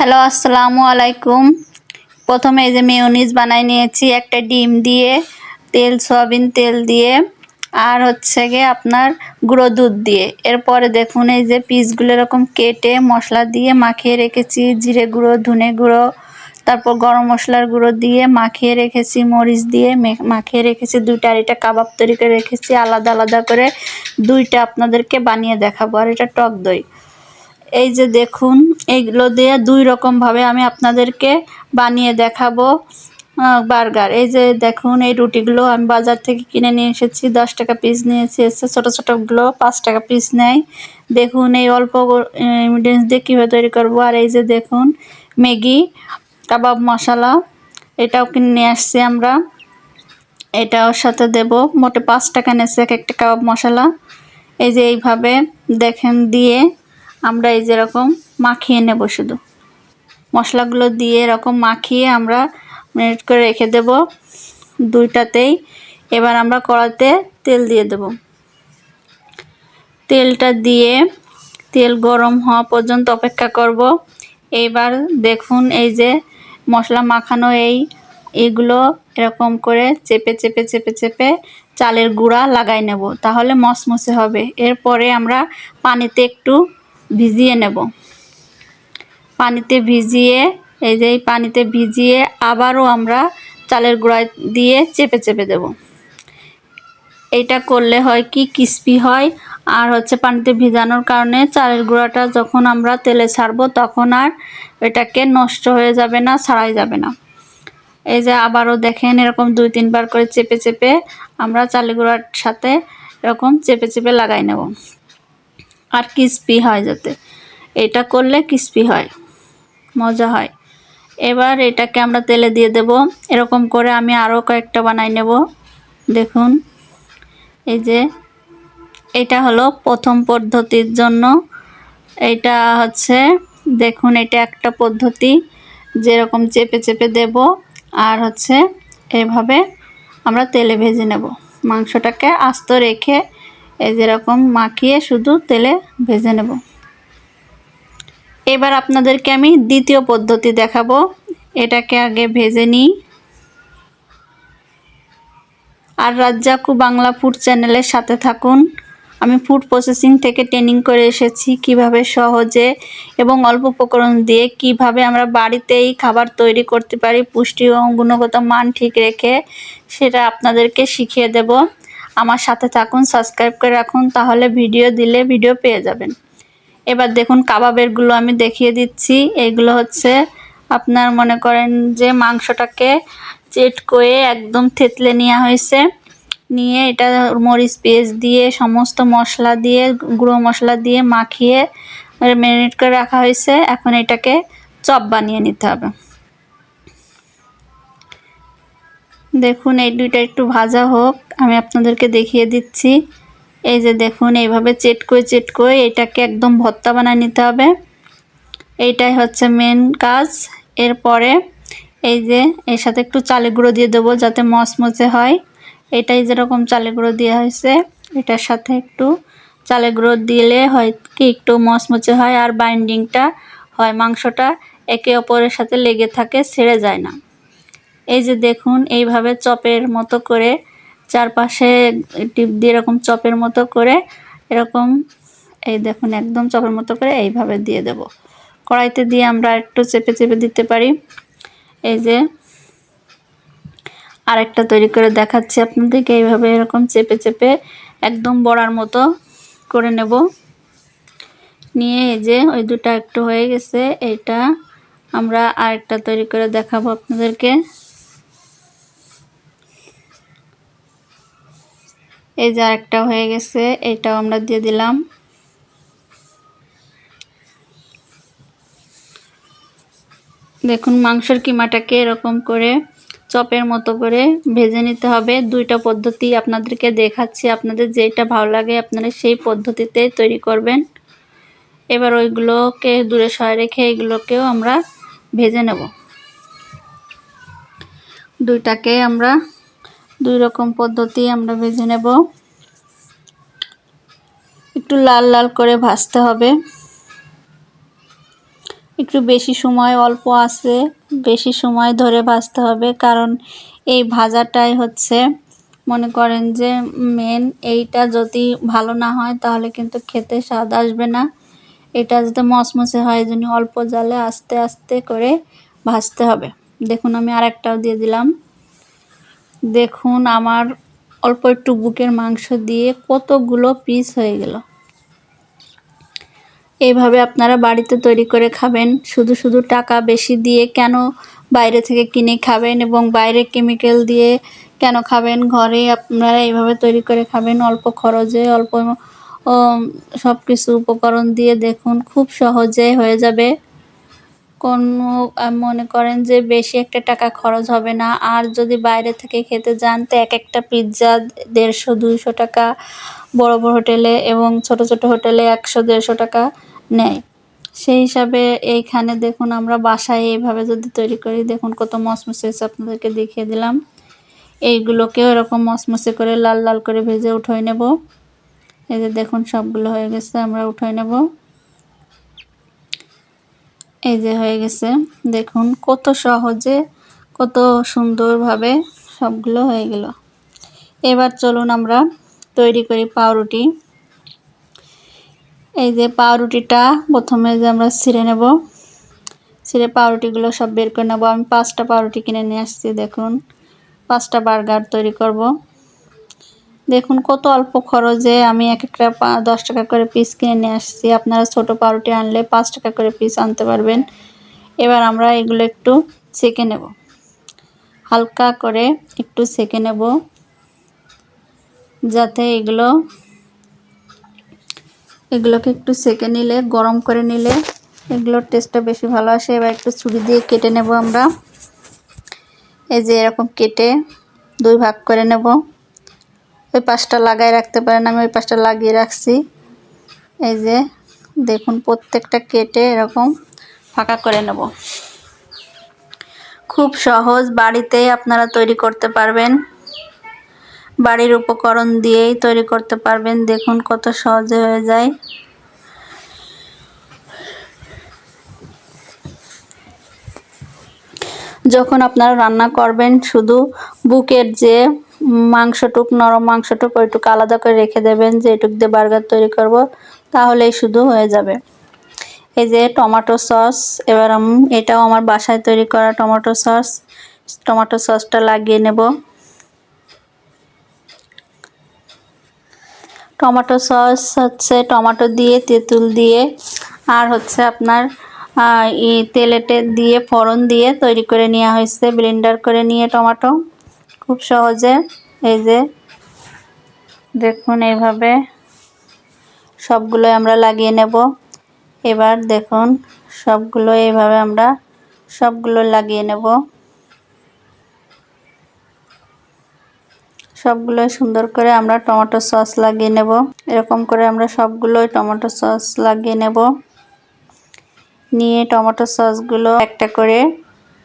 Hello, আসসালামু আলাইকুম। প্রথমে এই যে মেয়োনিজ বানাই নিয়েছি, একটা ডিম দিয়ে, তেল, সয়াবিন তেল দিয়ে, আর হচ্ছে গিয়ে আপনার গুঁড়ো দুধ দিয়ে। এরপরে দেখুন এই যে পিসগুলো এরকম কেটে মশলা দিয়ে মাখিয়ে রেখেছি, জিরে গুঁড়ো, ধনে গুঁড়ো, তারপর গরম মশলার গুঁড়ো দিয়ে মাখিয়ে রেখেছি, মরিচ দিয়ে মাখিয়ে রেখেছি, দুইটা আর এটা কাবাব তৈরি করে রেখেছি, আলাদা আলাদা করে দুইটা আপনাদেরকে বানিয়ে দেখাবো। আর এটা টক দই। এই যে দেখুন এইগুলো দিয়ে দুই রকমভাবে আমি আপনাদেরকে বানিয়ে দেখাবো বার্গার। এই যে দেখুন, এই রুটিগুলো আমি বাজার থেকে কিনে নিয়ে এসেছি, দশ টাকা পিস নিয়েছি এসে ছোটো ছোটোগুলো পাঁচ টাকা পিস নেয়। দেখুন, এই অল্প ইনগ্রিডিয়েন্টস দিয়ে কীভাবে তৈরি করব। আর এই যে দেখুন, ম্যাগি, কাবাব মশলা, এটাও কিনে নিয়ে আসছি আমরা। এটা ওর সাথে দেব, মোটে পাঁচ টাকা নেছে এক একটা কাবাব মশলা। এই যে এইভাবে দেখেন দিয়ে আমরা এই যেরকম মাখিয়ে নেব শুধু। মশলাগুলো দিয়ে এরকম মাখিয়ে আমরা মিনিট করে রেখে দেব দুইটাতেই। এবার আমরা কড়াতে তেল দিয়ে দেব। তেলটা দিয়ে তেল গরম হওয়া পর্যন্ত অপেক্ষা করব। এইবার দেখুন এই যে মশলা মাখানো এই এগুলো এরকম করে চেপে চেপে চেপে চেপে চালের গুঁড়া লাগাই নেব। তাহলে মসমসে হবে। এরপরে আমরা পানিতে একটু ভিজিয়ে নেব। পানিতে ভিজিয়ে, এই যে এই পানিতে ভিজিয়ে আবারও আমরা চালের গুঁড়া দিয়ে চেপে চেপে দেব। এইটা করলে হয় কি ক্রিস্পি হয়। আর হচ্ছে পানিতে ভিজানোর কারণে চালের গুঁড়াটা যখন আমরা তেলে ছাড়বো তখন আর এটাকে নষ্ট হয়ে যাবে না, ছাড়াই যাবে না। এই যে আবারও দেখেন এরকম দুই, তিনবার করে চেপে চেপে আমরা চালের গুঁড়ার সাথে এরকম চেপে চেপে লাগাই নেব। আর ক্রিস্পি হয় যাতে। এটা করলে ক্রিস্পি হয়, মজা হয়। এবার এটাকে আমরা তেলে দিয়ে দেব। এরকম করে আমি আরও কয়েকটা বানাই নেব। দেখুন, এই যে এটা হলো প্রথম পদ্ধতির জন্য। এটা হচ্ছে, দেখুন, এটা একটা পদ্ধতি। যেরকম চেপে চেপে দেব, আর হচ্ছে এভাবে আমরা তেলে ভেজে নেব। মাংসটাকে আস্ত রেখে এই যেরকম মাখিয়ে শুধু তেলে ভেজে নেব। এবার আপনাদেরকে আমি দ্বিতীয় পদ্ধতি দেখাবো। এটাকে আগে ভেজে নিই। আর রাজ্জাকু বাংলা ফুড চ্যানেলের সাথে থাকুন। আমি ফুড প্রসেসিং থেকে ট্রেনিং করে এসেছি কীভাবে সহজে এবং অল্প উপকরণ দিয়ে কীভাবে আমরা বাড়িতেই খাবার তৈরি করতে পারি, পুষ্টি ও গুণগত মান ঠিক রেখে সেটা আপনাদেরকে শিখিয়ে দেব। আমার সাথে থাকুন সাবস্ক্রাইব করে রাখুন, তাহলে ভিডিও দিলে ভিডিও পেয়ে যাবেন। এবার দেখুন কাবাবেরগুলো আমি দেখিয়ে দিচ্ছি। এইগুলো হচ্ছে আপনার মনে করেন যে মাংসটাকে চেট করে একদম থেতলে নেওয়া হয়েছে। নিয়ে এটা মরিচ পেস্ট দিয়ে, সমস্ত মশলা দিয়ে, গুঁড়ো মশলা দিয়ে মাখিয়ে ম্যারিনেট করে রাখা হয়েছে। এখন এটাকে চপ বানিয়ে নিতে হবে। দেখুন, এই দুইটা একটু ভাজা হোক, আমি আপনাদেরকে দেখিয়ে দিচ্ছি। এই যে দেখুন, এইভাবে চেট করে চেট করে এটাকে একদম ভর্তা বানিয়ে নিতে হবে। এইটাই হচ্ছে মেন কাজ। এরপরে এই যে এর সাথে একটু চালে গুঁড়ো দিয়ে দেবো যাতে মচমচে হয়। এটাই যেরকম চালে গুঁড়ো দেওয়া হয়েছে, এটার সাথে একটু চালে গুঁড়ো দিলে হয় কি একটু মচমচে হয় আর বাইন্ডিংটা হয়, মাংসটা একে অপরের সাথে লেগে থাকে, ছেড়ে যায় না। এই যে দেখুন, এইভাবে চপের মতো করে চারপাশে টিপ দিয়ে এরকম চপের মতো করে এরকম, এই দেখুন, একদম চপের মতো করে এইভাবে দিয়ে দেব। কড়াইতে দিয়ে আমরা একটু চেপে চেপে দিতে পারি। এই যে আরেকটা তৈরি করে দেখাচ্ছি আপনাদেরকে, এইভাবে এরকম চেপে চেপে একদম বড়ার মতো করে নেব। নিয়ে এই যে ওই দুটা একটু হয়ে গেছে, এটা আমরা আরেকটা তৈরি করে দেখাবো আপনাদেরকে। এই যে আরেকটা হয়ে গেছে, এটাও আমরা দিয়ে দিলাম। দেখুন মাংসের কিমাটাকে এরকম করে চপের মতো করে ভেজে নিতে হবে। দুইটা পদ্ধতি আপনাদেরকে দেখাচ্ছি। আপনাদের যেটা ভালো লাগে আপনারা সেই পদ্ধতিতে তৈরি করবেন। এবার ওইগুলোকে দূরে সয় রেখে এগুলোকেও আমরা ভেজে নেব। দুইটাকে আমরা দুই রকম পদ্ধতি আমরা ভেজে নেব। একটু লাল লাল করে ভাজতে হবে। একটু বেশি সময়, অল্প আছে, বেশি সময় ধরে ভাজতে হবে কারণ এই ভাজাটাই হচ্ছে, মনে করেন যে মেন এইটা যদি ভালো না হয় তাহলে কিন্তু খেতে স্বাদ আসবে না। এটা যাতে মসমসে হয় জন্য অল্প জালে আস্তে আস্তে করে ভাজতে হবে। দেখুন আমি আর একটাও দিয়ে দিলাম। দেখুন আমার অল্প একটু বুকের মাংস দিয়ে কতগুলো পিস হয়ে গেল। এইভাবে আপনারা বাড়িতে তৈরি করে খাবেন। শুধু শুধু টাকা বেশি দিয়ে কেন বাইরে থেকে কিনে খাবেন এবং বাইরে কেমিক্যাল দিয়ে কেন খাবেন? ঘরে আপনারা এইভাবে তৈরি করে খাবেন। অল্প খরচে, অল্প সব কিছু উপকরণ দিয়ে দেখুন, খুব সহজে হয়ে যাবে। কোনো মনে করেন যে বেশি একটা টাকা খরচ হবে না। আর যদি বাইরে থেকে খেতে যান, তো এক একটা পিৎজা দেড়শো, দুইশো টাকা বড় বড় হোটেলে এবং ছোট ছোট হোটেলে একশো, দেড়শো টাকা নেয়। সেই হিসাবে এইখানে দেখুন আমরা বাসায় এইভাবে যদি তৈরি করি, দেখুন কত মসমসে আপনাদেরকে দেখিয়ে দিলাম। এইগুলোকেও এরকম মসমসে করে লাল লাল করে ভেজে উঠাই নেব। এই যে দেখুন সবগুলো হয়ে গেছে, আমরা উঠাই নেব। এই যে হয়ে গেছে। দেখুন কত সহজে, কত সুন্দরভাবে সবগুলো হয়ে গেল। এবার চলুন আমরা তৈরি করি পাউরুটি। এই যে পাউরুটিটা প্রথমে যে আমরা ছিঁড়ে নেব। ছিঁড়ে পাউরুটিগুলো সব বের করে নেব। আমি পাঁচটা পাউরুটি কিনে নিয়ে আসছি, দেখুন। পাঁচটা বার্গার তৈরি করব। দেখুন, কত অল্প খরচে আমি এক একটা দশ টাকা করে পিস কিনে নিয়ে আসছি। আপনারা ছোট পাউরুটি আনলে পাঁচ টাকা করে পিস আনতে পারবেন। এবার আমরা এগুলো একটু সেঁকে নেব। হালকা করে একটু সেঁকে নেব। যাতে এগুলো, এগুলোকে একটু সেঁকে নিলে, গরম করে নিলে এগুলোর টেস্টটা বেশি ভালো আসে। এবার একটু ছুরি দিয়ে কেটে নেব আমরা। এই যে এরকম কেটে দুই ভাগ করে নেব। ওই পাশটা লাগাই রাখতে পারেন, আমি ওই পাশটা লাগিয়ে রাখছি। এই যে, দেখুন প্রত্যেকটা কেটে এরকম ফাঁকা করে নেব। খুব সহজ, বাড়িতেই আপনারা তৈরি করতে পারবেন। বাড়ির উপকরণ দিয়েই তৈরি করতে পারবেন। দেখুন কত সহজে হয়ে যায়। যখন আপনারা রান্না করবেন, শুধু বুকের যে মাংসটুক নরম মাংসটুক ওইটুকু আলাদা করে রেখে দেবেন যে এটুক দিয়ে বার্গার তৈরি করব, তাহলেই শুধু হয়ে যাবে। এই যে টমেটো সস, এবার আমি এটাও আমার বাসায় তৈরি করা টমেটো সস, টমেটো সসটা লাগিয়ে নেব। টমেটো সস হচ্ছে টমেটো দিয়ে, তেঁতুল দিয়ে, আর হচ্ছে আপনার তেলেটে দিয়ে, ফোড়ন দিয়ে তৈরি করে নেওয়া হয়েছে, ব্লেন্ডার করে নিয়ে টমেটো। খুব সহজে এই যে দেখুন এইভাবে সবগুলো আমরা লাগিয়ে নেব। এবার দেখুন সবগুলো এইভাবে আমরা সবগুলো লাগিয়ে নেব। সবগুলো সুন্দর করে আমরা টমেটো সস লাগিয়ে নেব। এরকম করে আমরা সবগুলোই টমেটো সস লাগিয়ে নেব। নিয়ে টমেটো সসগুলো একটা করে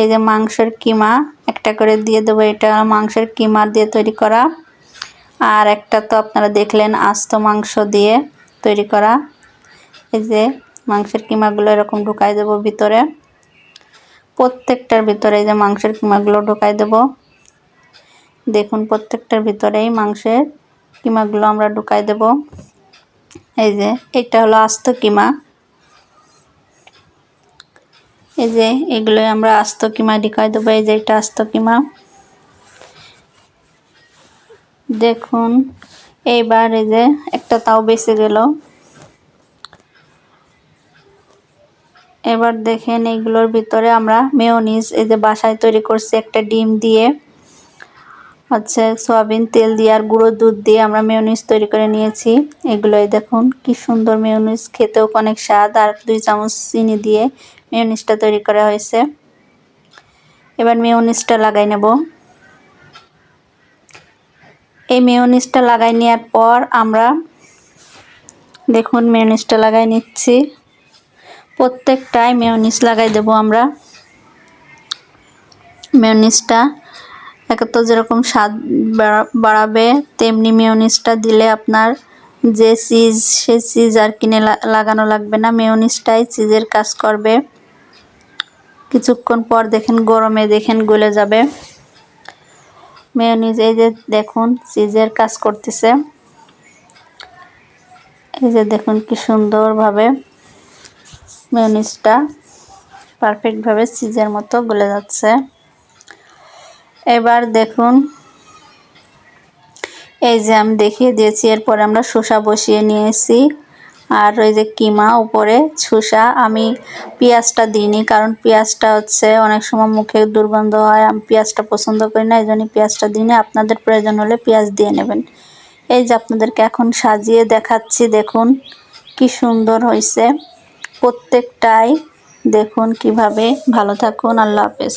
এই যে মাংসের কিমা, একটা করে দিয়ে দেবো এটা মাংসের কিমা দিয়ে তৈরি করা। আর একটা তো আপনারা দেখলেন আস্ত মাংস দিয়ে তৈরি করা। এই যে মাংসের কিমাগুলো এরকম ঢুকাই দেবো ভিতরে। প্রত্যেকটার ভিতরে এই যে মাংসের কিমাগুলো ঢুকাই দেব। দেখুন প্রত্যেকটার ভিতরেই মাংসের কিমাগুলো আমরা ঢুকাই দেব। এই যে এটা হলো আস্ত কিমা। এই যে এগুলো আমরা আস্ত কিমা ডিকায় দেবো, এই যে এটা আস্ত কিমা। দেখুন, এইবার এই যে একটা তাও বেঁচে গেল। এবার দেখেন এইগুলোর ভিতরে আমরা মেয়নিজ এই যে বাসায় তৈরি করছি একটা ডিম দিয়ে। হচ্ছে সয়াবিন তেল দিয়ে আর গুঁড়ো দুধ দিয়ে আমরা মেয়নিজ তৈরি করে নিয়েছি। এগুলোই দেখুন, কি সুন্দর মেয়নিজ খেতেও অনেক স্বাদ। আর দুই চামচ চিনি দিয়ে মেয়নিজটা তৈরি করা হয়েছে। এবার মেয়নিজটা লাগাই নেব। এই মেয়নিজটা লাগাই নেওয়ার পর আমরা দেখুন মেয়নিজটা লাগাই নিচ্ছি। প্রত্যেকটাই মেয়নিজ লাগাই দেব আমরা। মেয়নিজটা একে যেরকম স্বাদ বাড়াবে, তেমনি মেয়নিজটা দিলে আপনার যে চিজ, সে চিজ আর কিনে লাগানো লাগবে না। মেয়নিজটাই চিজের কাজ করবে। কিছুক্ষণ পর দেখেন গরমে দেখেন গলে যাবে। মেয়নিজ এই যে দেখুন, চিজের কাজ করতেছে। এই যে দেখুন কি সুন্দরভাবে মেয়নিজটা পারফেক্টভাবে চিজের মতো গলে যাচ্ছে। এবার দেখুন। এই যে আমি দেখিয়ে দিয়েছি, এরপর আমরা শসা বসিয়ে নিয়েছি। আর ওই যে কিমা উপরে শসা, আমি পেঁয়াজটা দিইনি, কারণ পেঁয়াজটা হচ্ছে অনেক সময় মুখে দুর্গন্ধ হয়, আমি পেঁয়াজটা পছন্দ করি না এই জন্য পেঁয়াজটা দিইনি। আপনাদের প্রয়োজন হলে পেঁয়াজ দিয়ে নেবেন। এই যে আপনাদেরকে এখন সাজিয়ে দেখাচ্ছি, দেখুন কি সুন্দর হয়েছে প্রত্যেকটাই দেখুন কীভাবে। ভালো থাকুন, আল্লাহ হাফেজ।